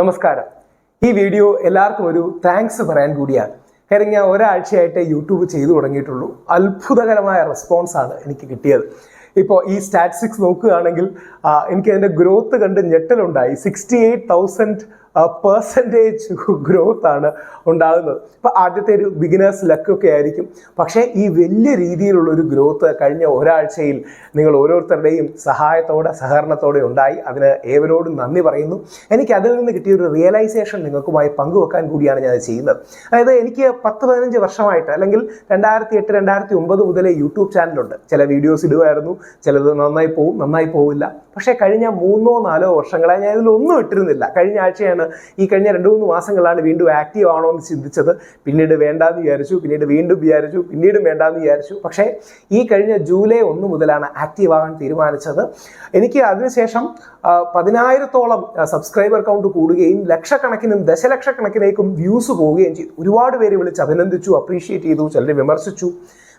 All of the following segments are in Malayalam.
നമസ്കാരം. ഈ വീഡിയോ എല്ലാവർക്കും ഒരു താങ്ക്സ് പറയാൻ കൂടിയാണ്. കാര്യം ഞാൻ ഒരാഴ്ചയായിട്ട് യൂട്യൂബ് ചെയ്തു തുടങ്ങിയിട്ടുള്ളൂ. അത്ഭുതകരമായ റെസ്പോൺസാണ് എനിക്ക് കിട്ടിയത്. ഇപ്പോൾ ഈ സ്റ്റാറ്റിസ്റ്റിക്സ് നോക്കുകയാണെങ്കിൽ എനിക്ക് അതിന്റെ ഗ്രോത്ത് കണ്ട് ഞെട്ടലുണ്ടായി. Sixty eight thousand percentage growth ആണ് ഉണ്ടാകുന്നത്. ഇപ്പോൾ ആദ്യത്തെ ഒരു ബിഗിനേഴ്സ് ലക്കൊക്കെ ആയിരിക്കും. പക്ഷേ ഈ വലിയ രീതിയിലുള്ള ഒരു ഗ്രോത്ത് കഴിഞ്ഞ ഒരാഴ്ചയിൽ നിങ്ങൾ ഓരോരുത്തരുടെയും സഹായത്തോടെ സഹകരണത്തോടെ ഉണ്ടായി. അതിന് ഏവരോടും നന്ദി പറയുന്നു. എനിക്ക് അതിൽ നിന്ന് കിട്ടിയ ഒരു റിയലൈസേഷൻ നിങ്ങൾക്കുമായി പങ്കുവെക്കാൻ കൂടിയാണ് ഞാൻ ചെയ്യുന്നത്. അതായത് എനിക്ക് പത്ത് പതിനഞ്ച് വർഷമായിട്ട് അല്ലെങ്കിൽ രണ്ടായിരത്തി എട്ട് രണ്ടായിരത്തി ഒമ്പത് മുതലേ യൂട്യൂബ് ചാനലുണ്ട് ചില വീഡിയോസ് ഇടുമായിരുന്നു. ചിലത് നന്നായി പോവും നന്നായി പോവില്ല. പക്ഷേ കഴിഞ്ഞ മൂന്നോ നാലോ വർഷങ്ങളായി ഞാൻ ഇതിലൊന്നും ഇട്ടിരുന്നില്ല. കഴിഞ്ഞ ആഴ്ചയാണ് ഈ കഴിഞ്ഞ രണ്ട് മൂന്ന് മാസങ്ങളാണ് വീണ്ടും ആക്റ്റീവ് ആണോ എന്ന് ചിന്തിച്ചത്. പിന്നീട് വേണ്ടാന്ന് വിചാരിച്ചു പിന്നീട് വീണ്ടും വിചാരിച്ചു പിന്നീടും വേണ്ടാന്ന് വിചാരിച്ചു. പക്ഷേ ഈ കഴിഞ്ഞ ജൂലൈ ഒന്ന് മുതലാണ് ആക്റ്റീവ് ആകാൻ തീരുമാനിച്ചത്. എനിക്ക് അതിനുശേഷം പതിനായിരത്തോളം സബ്സ്ക്രൈബർ കൗണ്ട് കൂടുകയും ലക്ഷക്കണക്കിനും ദശലക്ഷക്കണക്കിനേക്കും വ്യൂസ് പോവുകയും ചെയ്തു. ഒരുപാട് പേര് വിളിച്ച് അഭിനന്ദിച്ചു അപ്രീഷിയേറ്റ് ചെയ്തു ചിലർ വിമർശിച്ചു.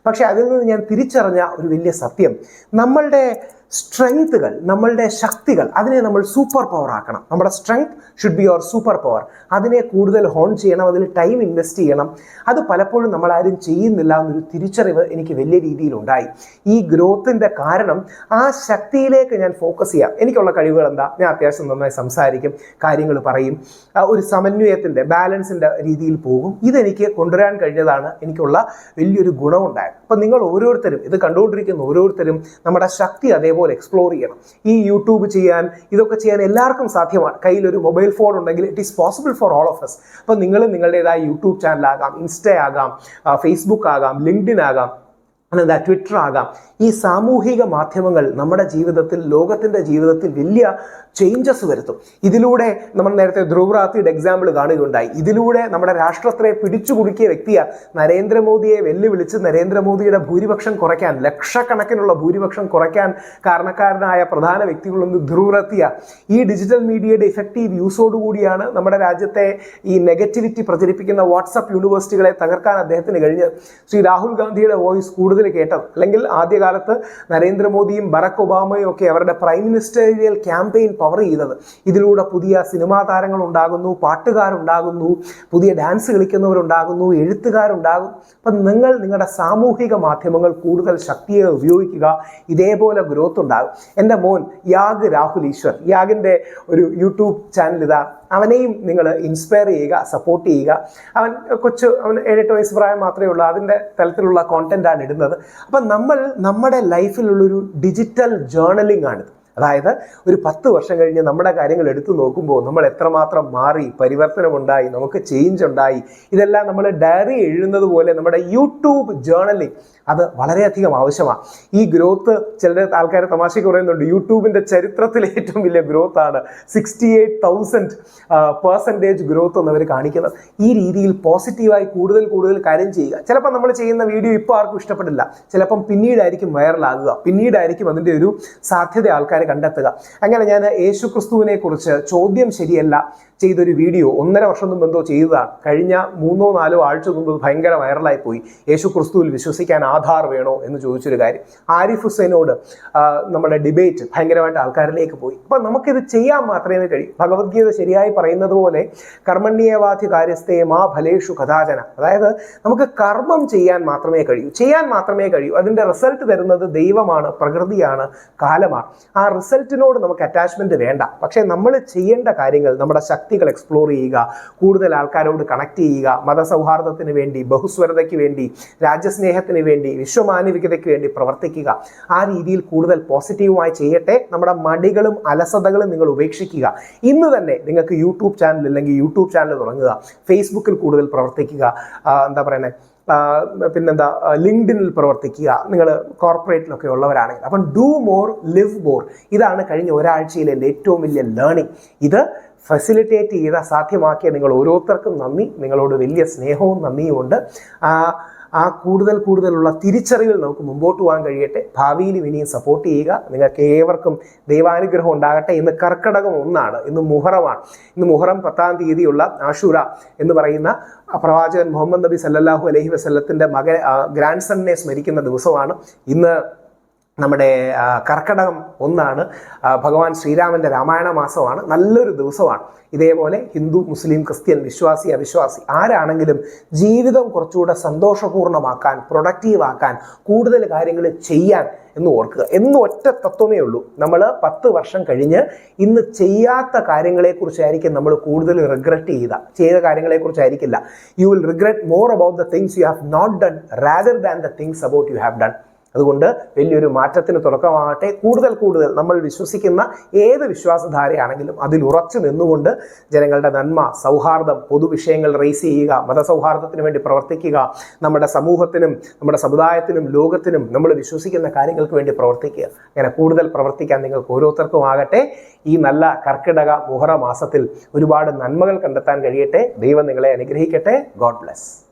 പക്ഷേ അതിൽ നിന്ന് ഞാൻ തിരിച്ചറിഞ്ഞ ഒരു വലിയ സത്യം. നമ്മളുടെ സ്ട്രെങ്ത്തുകൾ നമ്മളുടെ ശക്തികൾ അതിനെ നമ്മൾ സൂപ്പർ പവർ ആക്കണം. നമ്മുടെ strength should be your super power അതിനെ കൂടുതൽ ഹോൺ ചെയ്യണം അതിൽ ടൈം ഇൻവെസ്റ്റ് ചെയ്യണം. അത് പലപ്പോഴും നമ്മൾ ആരും ചെയ്യുന്നില്ല എന്നൊരു തിരിച്ചറിവ് എനിക്ക് വലിയ രീതിയിൽ ഉണ്ടായി. ഈ ഗ്രോത്തിന്റെ കാരണം ആ ശക്തിയിലേക്ക് ഞാൻ ഫോക്കസ് ചെയ്യാം. എനിക്കുള്ള കഴിവുകൾ എന്താ? ഞാൻ അത്യാവശ്യം നന്നായി സംസാരിക്കും കാര്യങ്ങൾ പറയും. ഒരു സമന്വയത്തിന്റെ ബാലൻസിന്റെ രീതിയിൽ പോകും. ഇതെനിക്ക് കൊണ്ടുവരാൻ കഴിഞ്ഞതാണ്. എനിക്കുള്ള വലിയൊരു ഗുണമുണ്ടായത്. അപ്പം നിങ്ങൾ ഓരോരുത്തരും ഇത് കണ്ടുകൊണ്ടിരിക്കുന്ന ഓരോരുത്തരും നമ്മുടെ ശക്തി അതേപോലെ എക്സ്പ്ലോർ ചെയ്യണം. ഈ യൂട്യൂബ് ചെയ്യാൻ ഇതൊക്കെ ചെയ്യാൻ എല്ലാവർക്കും സാധ്യമാണ്. കയ്യിൽ ഒരു മൊബൈൽ ഫോൺ ഉണ്ടെങ്കിൽ it is possible for all of us അപ്പം നിങ്ങൾ നിങ്ങളുടേതായ യൂട്യൂബ് ചാനലാകാം ഇൻസ്റ്റ ആകാം ഫേസ്ബുക്ക് ആകാം ലിങ്ക്ഡിൻ ആകാം അല്ലെന്താ ട്വിറ്റർ ആകാം. ഈ സാമൂഹിക മാധ്യമങ്ങൾ നമ്മുടെ ജീവിതത്തിൽ ലോകത്തിന്റെ ജീവിതത്തിൽ വലിയ ചേഞ്ചസ് വരുത്തും. ഇതിലൂടെ നമ്മൾ നേരത്തെ ധ്രുവറാത്തിയുടെ എക്സാമ്പിൾ കാണുകയുണ്ടായി. ഇതിലൂടെ നമ്മുടെ രാഷ്ട്രത്തെ പിടിച്ചു കുടുക്കിയ വ്യക്തിയാണ് നരേന്ദ്രമോദിയെ വെല്ലുവിളിച്ച് നരേന്ദ്രമോദിയുടെ ഭൂരിപക്ഷം കുറയ്ക്കാൻ ലക്ഷക്കണക്കിനുള്ള ഭൂരിപക്ഷം കുറയ്ക്കാൻ കാരണക്കാരനായ പ്രധാന വ്യക്തികളൊന്ന് ധ്രുവറത്തിയ ഈ ഡിജിറ്റൽ മീഡിയയുടെ ഇഫക്റ്റീവ് യൂസോടുകൂടിയാണ് നമ്മുടെ രാജ്യത്തെ ഈ നെഗറ്റിവിറ്റി പ്രചരിപ്പിക്കുന്ന വാട്സപ്പ് യൂണിവേഴ്സിറ്റികളെ തകർക്കാൻ അദ്ദേഹത്തിന് കഴിഞ്ഞത്. ശ്രീ രാഹുൽ ഗാന്ധിയുടെ വോയിസ് കൂടുതൽ കേട്ടത്. അല്ലെങ്കിൽ ആദ്യകാലത്ത് നരേന്ദ്രമോദിയും ബറക് ഒബാമയും ഒക്കെ അവരുടെ പ്രൈം മിനിസ്റ്റേറിയൽ ക്യാമ്പയിൻ പവർ ചെയ്തത്. ഇതിലൂടെ പുതിയ സിനിമാ താരങ്ങൾ ഉണ്ടാകുന്നു പാട്ടുകാരുണ്ടാകുന്നു പുതിയ ഡാൻസ് കളിക്കുന്നവരുണ്ടാകുന്നു എഴുത്തുകാരുണ്ടാകും അപ്പം നിങ്ങൾ നിങ്ങളുടെ സാമൂഹിക മാധ്യമങ്ങൾ കൂടുതൽ ശക്തിയെ ഉപയോഗിക്കുക. ഇതേപോലെ ഗ്രോത്ത് ഉണ്ടാകും. എന്റെ മോൻ യാഗ് രാഹുൽ ഈശ്വർ യാഗിന്റെ ഒരു യൂട്യൂബ് ചാനൽ ഇതാ. അവനെയും നിങ്ങൾ ഇൻസ്പയർ ചെയ്യുക സപ്പോർട്ട് ചെയ്യുക. അവൻ കൊച്ചു അവൻ ഏഴെട്ട് വയസ്സ് പ്രായം മാത്രമേ ഉള്ളൂ. അതിന്റെ തലത്തിലുള്ള കോണ്ടന്റാണ് ഇടുന്നത്. അപ്പം നമ്മൾ നമ്മുടെ ലൈഫിലുള്ളൊരു ഡിജിറ്റൽ ജേർണലിംഗ് ആണിത്. അതായത് ഒരു പത്ത് വർഷം കഴിഞ്ഞ് നമ്മുടെ കാര്യങ്ങൾ എടുത്തു നോക്കുമ്പോൾ നമ്മൾ എത്രമാത്രം മാറി പരിവർത്തനമുണ്ടായി നമുക്ക് ചേഞ്ച് ഉണ്ടായി. ഇതെല്ലാം നമ്മൾ ഡയറി എഴുതുന്നത് പോലെ നമ്മുടെ യൂട്യൂബ് ജേർണലിംഗ് അത് വളരെയധികം ആവശ്യമാണ്. ഈ ഗ്രോത്ത് ചില ആൾക്കാർ തമാശയ്ക്ക് പറയുന്നുണ്ട് യൂട്യൂബിന്റെ ചരിത്രത്തിലെ ഏറ്റവും വലിയ ഗ്രോത്ത് ആണ് sixty eight thousand percentage growth എന്നവർ കാണിക്കുന്നത്. ഈ രീതിയിൽ പോസിറ്റീവായി കൂടുതൽ കൂടുതൽ കാര്യം ചെയ്യുക. ചിലപ്പോൾ നമ്മൾ ചെയ്യുന്ന വീഡിയോ ഇപ്പോൾ ആർക്കും ഇഷ്ടപ്പെടില്ല. ചിലപ്പം പിന്നീടായിരിക്കും വൈറലാകുക പിന്നീടായിരിക്കും അതിന്റെ ഒരു സാധ്യത ആൾക്കാർ കണ്ടെത്തുക. അങ്ങനെ ഞാൻ യേശു ക്രിസ്തുവിനെ കുറിച്ച് ചോദ്യം ശരിയല്ല ചെയ്തൊരു വീഡിയോ ഒന്നര വർഷം മുമ്പ് എന്തോ ചെയ്തതാണ്. കഴിഞ്ഞ മൂന്നോ നാലോ ആഴ്ച മുമ്പ് ഭയങ്കര വൈറലായി പോയി. യേശു ക്രിസ്തുവിൽ വിശ്വസിക്കാൻ ആധാർ വേണോ എന്ന് ചോദിച്ചൊരു കാര്യം. ആരിഫ് ഹുസൈനോട് നമ്മുടെ ഡിബേറ്റ് ഭയങ്കരമായിട്ട് ആൾക്കാരിലേക്ക് പോയി. അപ്പം നമുക്കിത് ചെയ്യാൻ മാത്രമേ കഴിയൂ. ഭഗവത്ഗീത ശരിയായി പറയുന്നത് പോലെ കർമ്മണ്യേവാധി കാര്യസ്ഥയെ മാ ഫലേഷു കഥാചന. അതായത് നമുക്ക് കർമ്മം ചെയ്യാൻ മാത്രമേ കഴിയൂ. ചെയ്യാൻ മാത്രമേ കഴിയൂ. അതിന്റെ റിസൾട്ട് തരുന്നത് ദൈവമാണ് പ്രകൃതിയാണ് കാലമാണ്. ആ റിസൾട്ടിനോട് നമുക്ക് അറ്റാച്ച്മെന്റ് വേണ്ട. പക്ഷേ നമ്മൾ ചെയ്യേണ്ട കാര്യങ്ങൾ നമ്മുടെ ശക്തികൾ എക്സ്പ്ലോർ ചെയ്യുക കൂടുതൽ ആൾക്കാരോട് കണക്ട് ചെയ്യുക മതസൗഹാർദ്ദത്തിന് വേണ്ടി ബഹുസ്വരതയ്ക്ക് വേണ്ടി രാജ്യസ്നേഹത്തിന് വേണ്ടി വിശ്വമാനവികതയ്ക്ക് വേണ്ടി പ്രവർത്തിക്കുക. ആ രീതിയിൽ കൂടുതൽ പോസിറ്റീവുമായി ചെയ്യട്ടെ. നമ്മുടെ മടികളും അലസതകളും നിങ്ങൾ ഉപേക്ഷിക്കുക. ഇന്ന് തന്നെ നിങ്ങൾക്ക് യൂട്യൂബ് ചാനൽ അല്ലെങ്കിൽ യൂട്യൂബ് ചാനൽ തുടങ്ങുക. ഫേസ്ബുക്കിൽ കൂടുതൽ പ്രവർത്തിക്കുക. എന്താ പറയുന്നത് പിന്നെന്താ ലിങ്ക്ഡിനിൽ പ്രവർത്തിക്കുക. നിങ്ങൾ കോർപ്പറേറ്റിലൊക്കെ ഉള്ളവരാണെങ്കിൽ. അപ്പം ഡു മോർ ലിവ് മോർ. ഇതാണ് കഴിഞ്ഞ ഒരാഴ്ചയിലെ എന്റെ ഏറ്റവും വലിയ ലേണിംഗ്. ഇത് ഫെസിലിറ്റേറ്റ് ചെയ്ത സാധ്യമാക്കിയ നിങ്ങൾ ഓരോരുത്തർക്കും നന്ദി. നിങ്ങളോട് വലിയ സ്നേഹവും നന്ദിയും ഉണ്ട്. ആ, കൂടുതൽ കൂടുതലുള്ള തിരിച്ചറിവിൽ നമുക്ക് മുമ്പോട്ട് പോകാൻ കഴിയട്ടെ. ഭാവിയിൽ ഇനിയും സപ്പോർട്ട് ചെയ്യുക. നിങ്ങൾക്ക് ഏവർക്കും ദൈവാനുഗ്രഹം ഉണ്ടാകട്ടെ ഇന്ന് കർക്കടകം ഒന്നാണ്. ഇന്ന് മുഹറമാണ്. ഇന്ന് മുഹറം പത്താം തീയതിയുള്ള ആഷൂറ എന്ന് പറയുന്ന പ്രവാചകൻ മുഹമ്മദ് നബി സല്ലാഹു അലഹി വസല്ലത്തിന്റെ മകൻ ഗ്രാൻഡ് സണ്ണിനെ സ്മരിക്കുന്ന ദിവസമാണ്. ഇന്ന് നമ്മുടെ കർക്കടകം ഒന്നാണ്. ഭഗവാൻ ശ്രീരാമന്റെ രാമായണ മാസമാണ്. നല്ലൊരു ദിവസമാണ്. ഇതേപോലെ ഹിന്ദു മുസ്ലിം ക്രിസ്ത്യൻ വിശ്വാസി അവിശ്വാസി ആരാണെങ്കിലും ജീവിതം കുറച്ചുകൂടെ സന്തോഷപൂർണമാക്കാൻ പ്രൊഡക്റ്റീവ് ആക്കാൻ കൂടുതൽ കാര്യങ്ങൾ ചെയ്യാൻ എന്ന് ഓർക്കുക. എന്ന് ഒറ്റ തത്വമേ ഉള്ളൂ. നമ്മൾ പത്ത് വർഷം കഴിഞ്ഞ് ഇന്ന് ചെയ്യാത്ത കാര്യങ്ങളെക്കുറിച്ചായിരിക്കും നമ്മൾ കൂടുതൽ റിഗ്രറ്റ് ചെയ്യുക. ചെയ്ത കാര്യങ്ങളെക്കുറിച്ചായിരിക്കില്ല. You will regret more about the things you have not done rather than the things about you have done അതുകൊണ്ട് വലിയൊരു മാറ്റത്തിന് തുടക്കമാകട്ടെ. കൂടുതൽ കൂടുതൽ നമ്മൾ വിശ്വസിക്കുന്ന ഏത് വിശ്വാസധാരയാണെങ്കിലും അതിൽ ഉറച്ചു നിന്നുകൊണ്ട് ജനങ്ങളുടെ നന്മ സൗഹാർദ്ദം പൊതുവിഷയങ്ങൾ റേസ് ചെയ്യുക മതസൗഹാർദ്ദത്തിന് വേണ്ടി പ്രവർത്തിക്കുക നമ്മുടെ സമൂഹത്തിനും നമ്മുടെ സമുദായത്തിനും ലോകത്തിനും നമ്മൾ വിശ്വസിക്കുന്ന കാര്യങ്ങൾക്ക് വേണ്ടി പ്രവർത്തിക്കുക. അങ്ങനെ കൂടുതൽ പ്രവർത്തിക്കാൻ നിങ്ങൾക്ക് ഓരോരുത്തർക്കും ആകട്ടെ. ഈ നല്ല കർക്കിടക മുഹറ മാസത്തിൽ ഒരുപാട് നന്മകൾ കണ്ടെത്താൻ കഴിയട്ടെ. ദൈവം നിങ്ങളെ അനുഗ്രഹിക്കട്ടെ. God bless